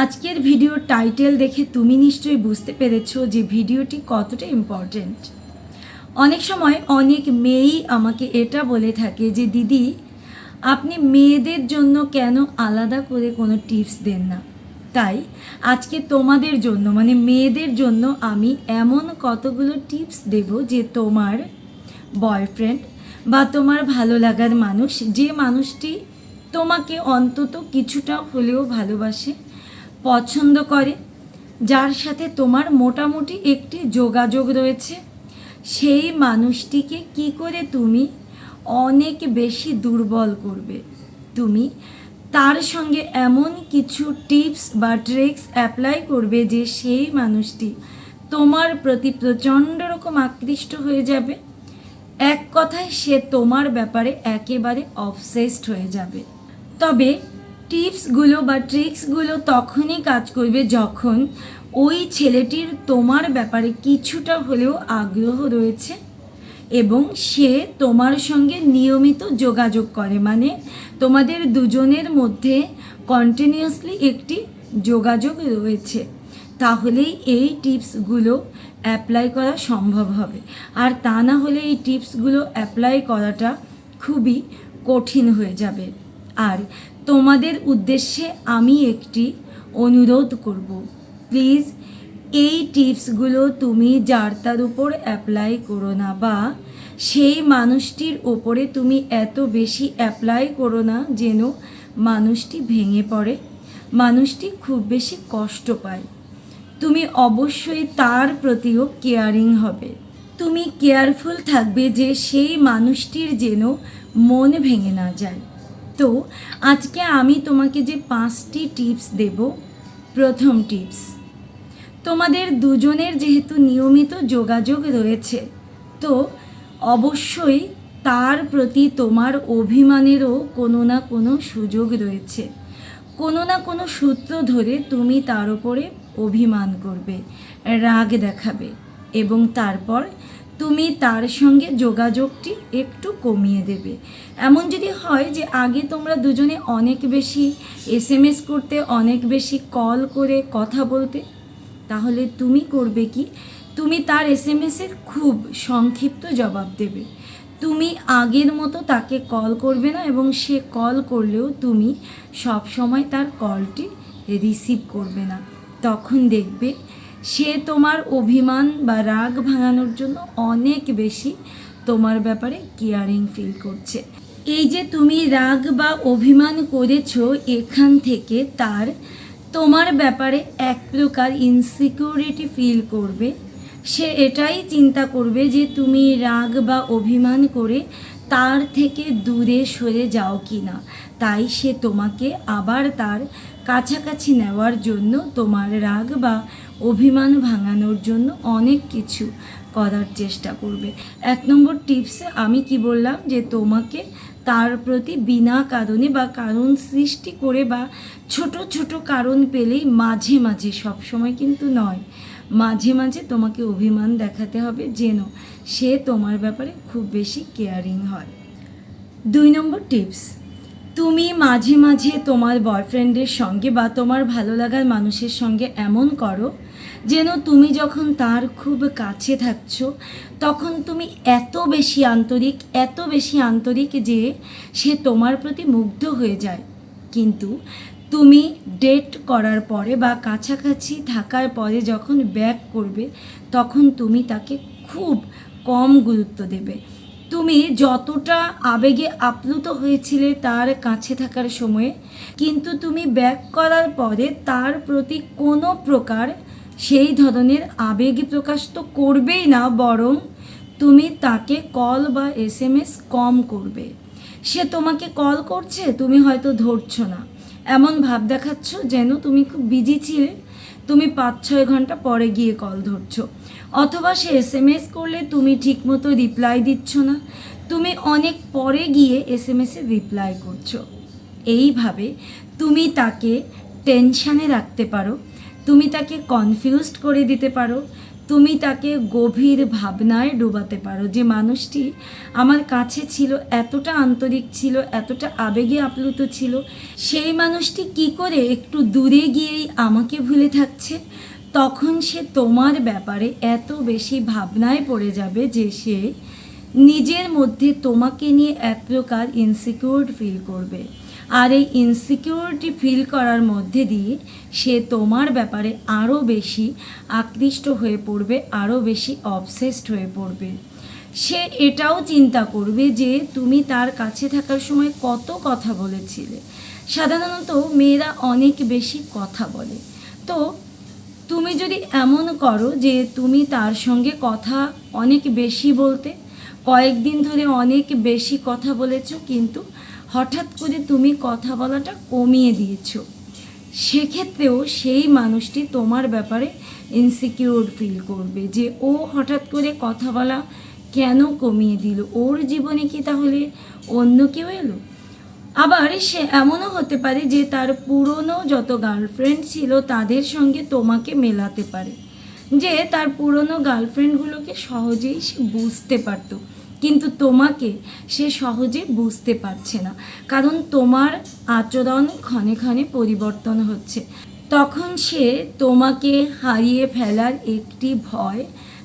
আজকের ভিডিওর টাইটেল দেখে তুমি নিশ্চয়ই বুঝতে পেরেছ যে ভিডিওটি কতটা ইম্পর্ট্যান্ট অনেক সময় অনেক মেয়েই আমাকে এটা বলে থাকে যে, দিদি, আপনি মেয়েদের জন্য কেন আলাদা করে কোনো টিপস দেন না? তাই আজকে তোমাদের জন্য মানে মেয়েদের জন্য আমি এমন কতগুলো টিপস দেব যে তোমার বয়ফ্রেন্ড বা তোমার ভালো লাগার মানুষ, যে মানুষটি তোমাকে অন্তত কিছুটা হলেও ভালোবাসে পছন্দ করে, যার সাথে তোমার মোটামুটি একটি যোগাযোগ রয়েছে। সেই মানুষটিকে কি করে তুমি অনেক বেশি দুর্বল করবে? তুমি তার সঙ্গে এমন কিছু টিপস বা ট্রিক্স অ্যাপ্লাই করবে যে সেই মানুষটি তোমার প্রতি প্রচণ্ড রকম আকৃষ্ট হয়ে যাবে। এক কথায় সে তোমার ব্যাপারে একেবারে অবসেসড হয়ে যাবে। তবে টিপসগুলো বা ট্রিক্সগুলো তখনই কাজ করবে যখন ওই ছেলেটির তোমার ব্যাপারে কিছুটা হলেও আগ্রহ রয়েছে এবং সে তোমার সঙ্গে নিয়মিত যোগাযোগ করে। মানে তোমাদের দুজনের মধ্যে কন্টিনিউয়াসলি একটি যোগাযোগ রয়েছে। তাহলেই এই টিপসগুলো অ্যাপ্লাই করা সম্ভব হবে। আর তা না হলে এই টিপসগুলো অ্যাপ্লাই করাটা খুবই কঠিন হয়ে যাবে। আর তোমাদের উদ্দেশ্যে আমি একটি অনুরোধ করব। প্লিজ, এই টিপসগুলো তুমি যার তার উপর অ্যাপ্লাই করো না বা সেই মানুষটির ওপরে তুমি এত বেশি অ্যাপ্লাই করো না যেন মানুষটি ভেঙে পড়ে। মানুষটি খুব বেশি কষ্ট পায়। তুমি অবশ্যই তার প্রতিও কেয়ারিং হবে। তুমি কেয়ারফুল থাকবে যে সেই মানুষটির যেন মন ভেঙে না যায়। তো আজকে আমি তোমাকে যে পাঁচটি টিপস দেব, প্রথম টিপস, তোমাদের দুজনের যেহেতু নিয়মিত যোগাযোগ রয়েছে, তো অবশ্যই তার প্রতি তোমার অভিমানেরও কোনো না কোনো সুযোগ রয়েছে। কোনো না কোনো সূত্র ধরে তুমি তার উপরে অভিমান করবে, রাগ দেখাবে এবং তারপর তুমি তার সঙ্গে যোগাযোগটি একটু কমিয়ে দেবে। এমন যদি হয় যে আগে তোমরা দুজনে অনেক বেশি এস করতে, অনেক বেশি কল করে কথা বলতে, তাহলে তুমি করবে কি? তুমি তার এস এম এসের খুব সংক্ষিপ্ত জবাব দেবে। তুমি আগের মতো তাকে কল করবে না এবং সে কল করলেও তুমি সব সময় তার কলটি রিসিভ করবে না। তখন দেখবে সে তোমার অভিমান বা রাগ ভাঙানোর জন্য অনেক বেশি তোমার ব্যাপারে কেয়ারিং ফিল করছে। এই যে তুমি রাগ বা অভিমান করেছ এখান থেকে তার তোমার ব্যাপারে এক প্রকার ইনসিকিউরিটি ফিল করবে। সে এটাই চিন্তা করবে যে তুমি রাগ বা অভিমান করে তার থেকে দূরে সরে যাও কি না তাই সে তোমাকে আবার তার কাছাকাছি নেওয়ার জন্য তোমার রাগ বা অভিমান ভাঙানোর জন্য অনেক কিছু করার চেষ্টা করবে। এক নম্বর টিপসে আমি কি বললাম যে তোমাকে তার প্রতি বিনা কারণে বা কারণ সৃষ্টি করে বা ছোট ছোট কারণ পেলেই মাঝে মাঝে সব সময় কিন্তু নয়। মাঝে মাঝে তোমাকে অভিমান দেখাতে হবে যেন সে তোমার ব্যাপারে খুব বেশি কেয়ারিং হয়। দুই নম্বর টিপস, তুমি মাঝে মাঝে তোমার বয়ফ্রেন্ডের সঙ্গে বা তোমার ভালো লাগার মানুষের সঙ্গে এমন করো যেন তুমি যখন তার খুব কাছে থাকছো, তখন তুমি এত বেশি আন্তরিক, এত বেশি আন্তরিক যে সে তোমার প্রতি মুগ্ধ হয়ে যায়। কিন্তু তুমি ডেট করার পরে বা কাছাকাছি থাকার পরে যখন ব্যাক করবে, তখন তুমি তাকে খুব কম গুরুত্ব দেবে। তুমি যতটা আবেগে আপ্লুত হয়েছিলে তার কাছে থাকার সময়ে, কিন্তু তুমি ব্যাক করার পরে তার প্রতি কোনো প্রকার সেই ধরনের আবেগ প্রকাশ তো করবেই না, বরং তুমি তাকে কল বা এস এম এস কম করবে। সে তোমাকে কল করছে, তুমি হয়তো ধরছো না। এমন ভাব দেখাচ্ছ যেন তুমি খুব বিজি ছিলে। তুমি পাঁচ ছয় ঘণ্টা পরে গিয়ে কল ধরছো। অথবা সে এস এম এস করলে তুমি ঠিকমতো রিপ্লাই দিচ্ছ না। তুমি অনেক পরে গিয়ে এস এম এসে রিপ্লাই করছ। এইভাবে তুমি তাকে টেনশানে রাখতে পারো। তুমি তাকে কনফিউজড করে দিতে পারো, তুমি তাকে গভীর ভাবনায় ডোবাতে পারো। যে মানুষটি আমার কাছে ছিল, এতটা আন্তরিক ছিল, এতটা আবেগে আপ্লুত ছিল, সেই মানুষটি কি করে একটু দূরে গিয়েই আমাকে ভুলে থাকছে? তখন সে তোমার ব্যাপারে এত বেশি ভাবনায় পড়ে যাবে যে সে নিজের মধ্যে তোমাকে নিয়ে এক প্রকার ইনসিকিউর ফিল করবে। আর এই ইনসিকিউরিটি ফিল করার মধ্যে দিয়ে সে তোমার ব্যাপারে আরও বেশি আকৃষ্ট হয়ে পড়বে আরও বেশি অবসেসড হয়ে পড়বে। সে এটাও চিন্তা করবে যে তুমি তার কাছে থাকার সময় কত কথা বলেছিলে। সাধারণত মেয়েরা অনেক বেশি কথা বলে। তো তুমি যদি এমন করো যে তুমি তার সঙ্গে কথা অনেক বেশি বলতে, কয়েকদিন ধরে অনেক বেশি কথা বলেছ, কিন্তু হঠাৎ করে তুমি কথা বলাটা কমিয়ে দিয়েছ। সেক্ষেত্রেও সেই মানুষটি তোমার ব্যাপারে ইনসিকিউর ফিল করবে যে ও হঠাৎ করে কথা বলা কেন কমিয়ে দিল? ওর জীবনে কি তাহলে অন্য কেউ এলো? আবার সে এমনও হতে পারে যে তার পুরনো যত গার্লফ্রেন্ড ছিল তাদের সঙ্গে তোমাকে মেলাতে পারে। যে তার পুরনো গার্লফ্রেন্ডগুলোকে সহজেই সে বুঝতে পারতো। কিন্তু তোমাকে সে সহজে বুঝতে পারছে না। কারণ তোমার আচরণ ক্ষণে ক্ষণে পরিবর্তন হচ্ছে। তখন সে তোমাকে হারিয়ে ফেলার একটি ভয়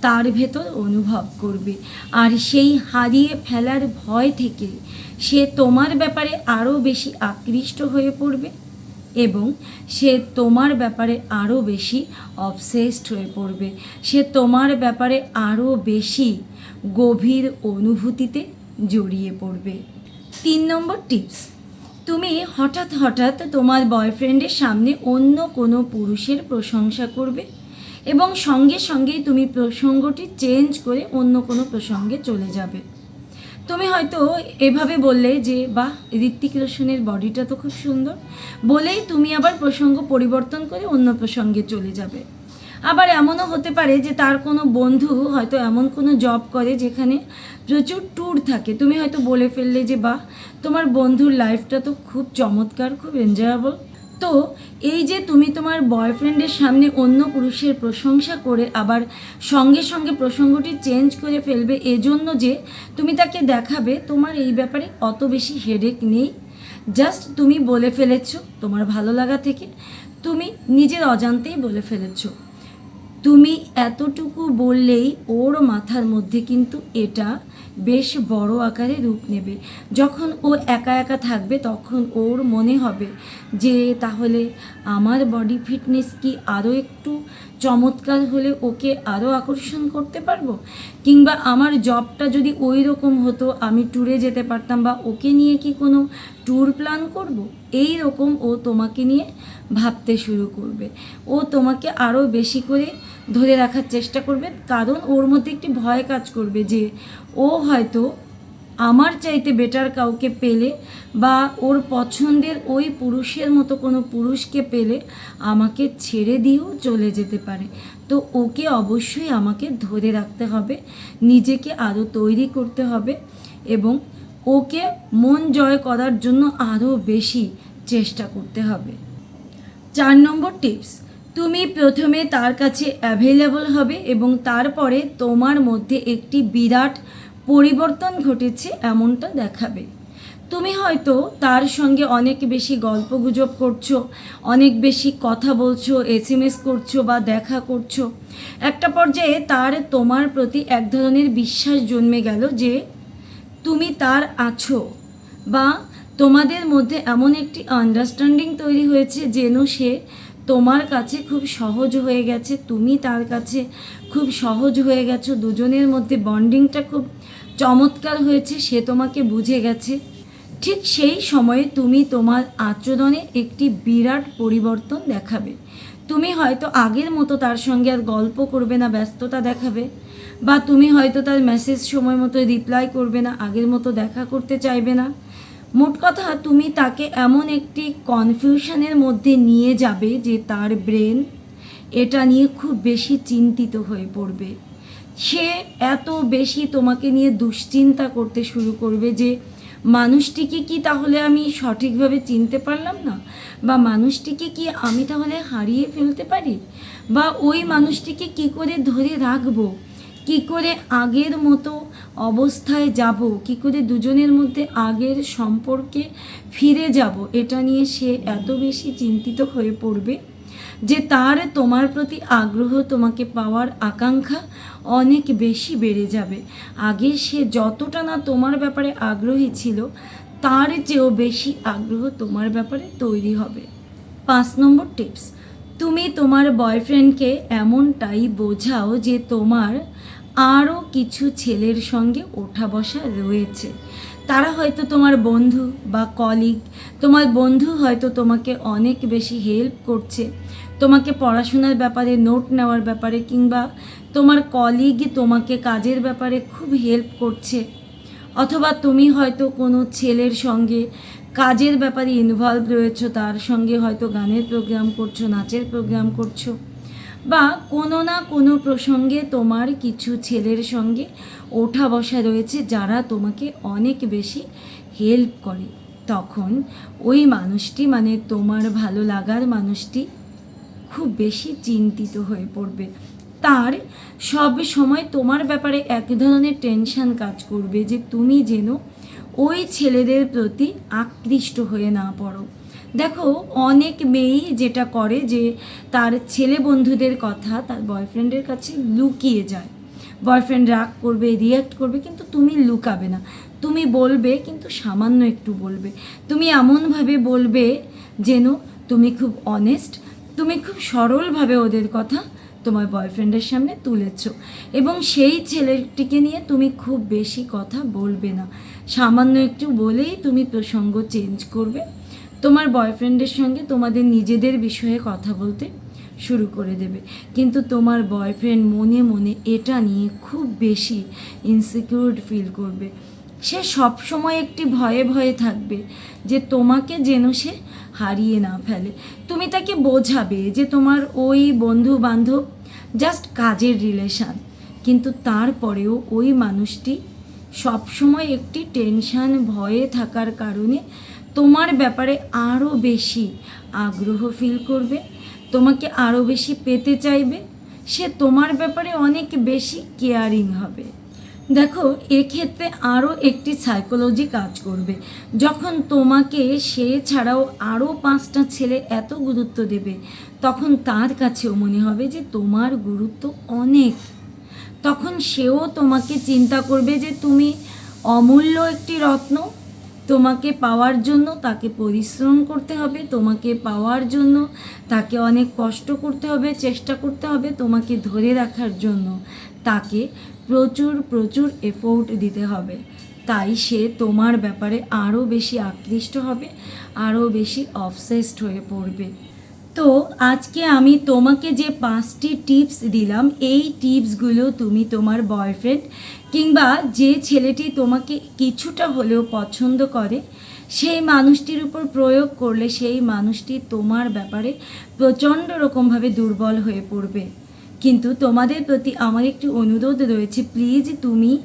তার ভেতর অনুভব করবে। আর সেই হারিয়ে ফেলার ভয় থেকে সে তোমার ব্যাপারে আরও বেশি আকৃষ্ট হয়ে পড়বে। এবং সে তোমার ব্যাপারে আরও বেশি অবসেসড হয়ে পড়বে। সে তোমার ব্যাপারে আরও বেশি গভীর অনুভূতিতে জড়িয়ে পড়বে। তিন নম্বর টিপস তুমি হঠাৎ হঠাৎ তোমার বয়ফ্রেন্ডের সামনে অন্য কোনো পুরুষের প্রশংসা করবে এবং সঙ্গে সঙ্গেই তুমি প্রসঙ্গটি চেঞ্জ করে অন্য কোনো প্রসঙ্গে চলে যাবে। তুমি হয়তো এভাবে বললে যে, বাহ, ঋত্বিক রোশনের বডিটা তো খুব সুন্দর। বলেই তুমি আবার প্রসঙ্গ পরিবর্তন করে অন্য প্রসঙ্গে চলে যাবে। আবার এমনও হতে পারে যে, তার কোনো বন্ধু হয়তো এমন কোনো জব করে যেখানে প্রচুর ট্যুর থাকে। তুমি হয়তো বলে ফেললে যে, বাহ, তোমার বন্ধুর লাইফটা তো খুব চমৎকার, খুব এনজয়েবল তো এই যে তুমি তোমার বয়ফ্রেন্ডের সামনে অন্য পুরুষের প্রশংসা করে আবার সঙ্গে সঙ্গে প্রসঙ্গটি চেঞ্জ করে ফেলবে এজন্য যে তুমি তাকে দেখাবে, তোমার এই ব্যাপারে অত বেশি হেডেক নেই। জাস্ট তুমি বলে ফেলেছ তোমার ভালো লাগা থেকে, তুমি নিজের অজান্তেই বলে ফেলেছ। তুমি এতটুকু বললেই ওর মাথার মধ্যে কিন্তু এটা বেশ বড় আকারে রূপ নেবে। যখন ও একা একা থাকবে, তখন ওর মনে হবে যে, তাহলে আমার বডি ফিটনেস কি আরও একটু চমৎকার হলে ওকে আরও আকর্ষণ করতে পারব? কিংবা আমার জবটা যদি ওই রকম হতো, আমি ট্যুরে যেতে পারতাম বা ওকে নিয়ে কি কোনো ট্যুর প্ল্যান করব? এই রকম ও তোমাকে নিয়ে ভাবতে শুরু করবে। ও তোমাকে আরও বেশি করে ধরে রাখার চেষ্টা করবে, কারণ ওর মধ্যে একটি ভয় কাজ করবে যে ও হয়তো আমার চাইতে বেটার কাউকে পেলে বা ওর পছন্দের ওই পুরুষের মতো কোনো পুরুষকে পেলে আমাকে ছেড়ে দিয়েও চলে যেতে পারে। তো ওকে অবশ্যই আমাকে ধরে রাখতে হবে, নিজেকে আরও তৈরি করতে হবে এবং ওকে মন জয় করার জন্য আরও বেশি চেষ্টা করতে হবে। চার নম্বর টিপস তুমি প্রথমে তার কাছে অ্যাভেলেবল হবে এবং তারপরে তোমার মধ্যে একটি বিরাট পরিবর্তন ঘটেছে এমনটা দেখাবে। তুমি হয়তো তার সঙ্গে অনেক বেশি গল্পগুজব করছ, অনেক বেশি কথা বলছো এস এম এস করছ বা দেখা করছ। একটা পর্যায়ে তার তোমার প্রতি এক ধরনের বিশ্বাস জন্মে গেল যে তুমি তার আছো বা তোমাদের মধ্যে এমন একটি আন্ডারস্ট্যান্ডিং তৈরি হয়েছে যেন সে তোমার কাছে খুব সহজ হয়ে গেছে, তুমি তার কাছে খুব সহজ হয়ে গেছো, দুজনের মধ্যে বন্ডিংটা খুব চমৎকার হয়েছে, সে তোমাকে বুঝে গেছে। ঠিক সেই সময়ে তুমি তোমার আচরণে একটি বিরাট পরিবর্তন দেখাবে। তুমি হয়তো আগের মতো তার সঙ্গে আর গল্প করবে না, ব্যস্ততা দেখাবে, বা তুমি হয়তো তার মেসেজ সময় মতো রিপ্লাই করবে না, আগের মতো দেখা করতে চাইবে না। মোট কথা, তুমি তাকে এমন একটি কনফিউশনের মধ্যে নিয়ে যাবে যে তার ব্রেন এটা নিয়ে খুব বেশি চিন্তিত হয়ে পড়বে। সে এত বেশি তোমাকে নিয়ে দুশ্চিন্তা করতে শুরু করবে যে, মানুষটিকে কি তাহলে আমি সঠিকভাবে চিনতে পারলাম না? বা মানুষটিকে কি আমি তাহলে হারিয়ে ফেলতে পারি? বা ওই মানুষটিকে কি করে ধরে রাখব? কি করে আগের মতো অবস্থায় যাব? কি করে দুজনের মধ্যে আগের সম্পর্কে ফিরে যাব? এটা নিয়ে সে এত বেশি চিন্তিত হয়ে পড়বে যে তার তোমার প্রতি আগ্রহ তোমাকে পাওয়ার আকাঙ্ক্ষা অনেক বেশি বেড়ে যাবে। আগে সে যতটা না তোমার ব্যাপারে আগ্রহী ছিল, তার চেয়েও বেশি আগ্রহ তোমার ব্যাপারে তৈরি হবে। পাঁচ নম্বর টিপস তুমি তোমার বয়ফ্রেন্ডকে এমনটাই বোঝাও যে তোমার আরও কিছু ছেলের সঙ্গে ওঠা বসা রয়েছে। তারা হয়তো তোমার বন্ধু বা কলিগ তোমার বন্ধু হয়তো তোমাকে অনেক বেশি হেল্প করছে, তোমাকে পড়াশোনার ব্যাপারে নোট নেওয়ার ব্যাপারে, কিংবা তোমার কলিগ তোমাকে কাজের ব্যাপারে খুব হেল্প করছে। অথবা তুমি হয়তো কোনো ছেলের সঙ্গে কাজের ব্যাপারে ইনভলভ রয়েছো, তার সঙ্গে হয়তো গানের প্রোগ্রাম করছ, নাচের প্রোগ্রাম করছ, বা কোনো না কোনো প্রসঙ্গে তোমার কিছু ছেলের সঙ্গে ওঠা বসা রয়েছে যারা তোমাকে অনেক বেশি হেল্প করে। তখন ওই মানুষটি মানে তোমার ভালো লাগার মানুষটি খুব বেশি চিন্তিত হয়ে পড়বে। তার সব সময় তোমার ব্যাপারে এক ধরনের টেনশন কাজ করবে যে তুমি যেন ওই ছেলেদের প্রতি আকৃষ্ট হয়ে না পড়ো। দেখো, অনেক মেয়েই যেটা করে যে তার ছেলে বন্ধুদের কথা তার বয়ফ্রেন্ডের কাছে লুকিয়ে যায়। বয়ফ্রেন্ড রাগ করবে রিয়াক্ট করবে, কিন্তু তুমি লুকাবে না। তুমি বলবে, কিন্তু সামান্য একটু বলবে। তুমি এমনভাবে বলবে যেন তুমি খুব অনেস্ট তুমি খুব সরলভাবে ওদের কথা তোমার বয়ফ্রেন্ডের সামনে তুলেছ। এবং সেই ছেলেটিকে নিয়ে তুমি খুব বেশি কথা বলবে না। সামান্য একটু বলেই তুমি প্রসঙ্গ চেঞ্জ করবে। তোমার বয়ফ্রেন্ডের সঙ্গে তোমাদের নিজেদের বিষয়ে কথা বলতে শুরু করে দেবে। কিন্তু তোমার বয়ফ্রেন্ড মনে মনে এটা নিয়ে খুব বেশি ইনসিকিউর ফিল করবে। সে সব সময় একটি ভয়ে ভয়ে থাকবে যে তোমাকে যেন সে হারিয়ে না ফেলে। তুমি তাকে বোঝাবে যে তোমার ওই বন্ধু বান্ধব জাস্ট কাজের রিলেশান কিন্তু তারপরেও ওই মানুষটি সবসময় একটি টেনশান ভয়ে থাকার কারণে তোমার ব্যাপারে আরও বেশি আগ্রহ ফিল করবে, তোমাকে আরও বেশি পেতে চাইবে, সে তোমার ব্যাপারে অনেক বেশি কেয়ারিং হবে। দেখো, এক্ষেত্রে আরও একটি সাইকোলজি কাজ করবে। যখন তোমাকে সে ছাড়াও আরও পাঁচটা ছেলে এত গুরুত্ব দেবে, তখন তার কাছেও মনে হবে যে তোমার গুরুত্ব অনেক। তখন সেও তোমাকে চিন্তা করবে যে তুমি অমূল্য একটি রত্ন, তোমাকে পাওয়ার জন্য তাকে পরিশ্রম করতে হবে, তোমাকে পাওয়ার জন্য তাকে অনেক কষ্ট করতে হবে, চেষ্টা করতে হবে তোমাকে ধরে রাখার জন্য। তাকে প্রচুর প্রচুর এফোর্ট দিতে হবে। তাই সে তোমার ব্যাপারে আরও বেশি আকৃষ্ট হবে আরও বেশি অবসেসড হয়ে পড়বে। তো আজকে আমি তোমাকে যে পাঁচটি টিপস দিলাম, এই টিপসগুলো তুমি তোমার বয়ফ্রেন্ড কিংবা যে ছেলেটি তোমাকে কিছুটা হলেও পছন্দ করে, সেই মানুষটির উপর প্রয়োগ করলে সেই মানুষটি তোমার ব্যাপারে প্রচণ্ড রকমভাবে দুর্বল হয়ে পড়বে। কিন্তু তোমাদের প্রতি আমার একটি অনুরোধ রয়েছে প্লিজ তুমি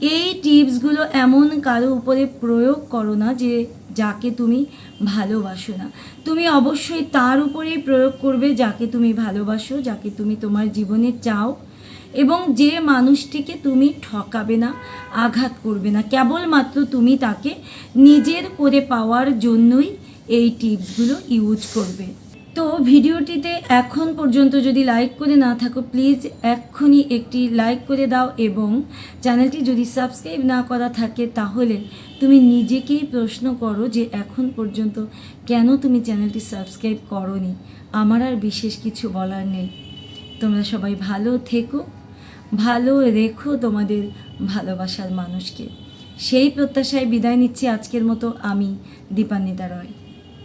এই টিপসগুলো এমন কারও উপরে প্রয়োগ করো না যে, যাকে তুমি ভালোবাসো না। তুমি অবশ্যই তার উপরেই প্রয়োগ করবে যাকে তুমি ভালোবাসো, যাকে তুমি তোমার জীবনে চাও এবং যে মানুষটিকে তুমি ঠকাবে না, আঘাত করবে না। কেবলমাত্র তুমি তাকে নিজের করে পাওয়ার জন্যই এই টিপসগুলো ইউজ করবে। তো ভিডিওটিতে এখন পর্যন্ত যদি লাইক করে না থাকো প্লিজ এক্ষুনি একটি লাইক করে দাও এবং চ্যানেলটি যদি সাবস্ক্রাইব না করা থাকে, তাহলে তুমি নিজেকেই প্রশ্ন করো যে এখন পর্যন্ত কেন তুমি চ্যানেলটি সাবস্ক্রাইব করনি? আমার আর বিশেষ কিছু বলার নেই। তোমরা সবাই ভালো থেকো, ভালো রেখো তোমাদের ভালোবাসার মানুষকে। সেই প্রত্যাশায় বিদায় নিচ্ছি আজকের মতো। আমি দীপান্বিতা রয়।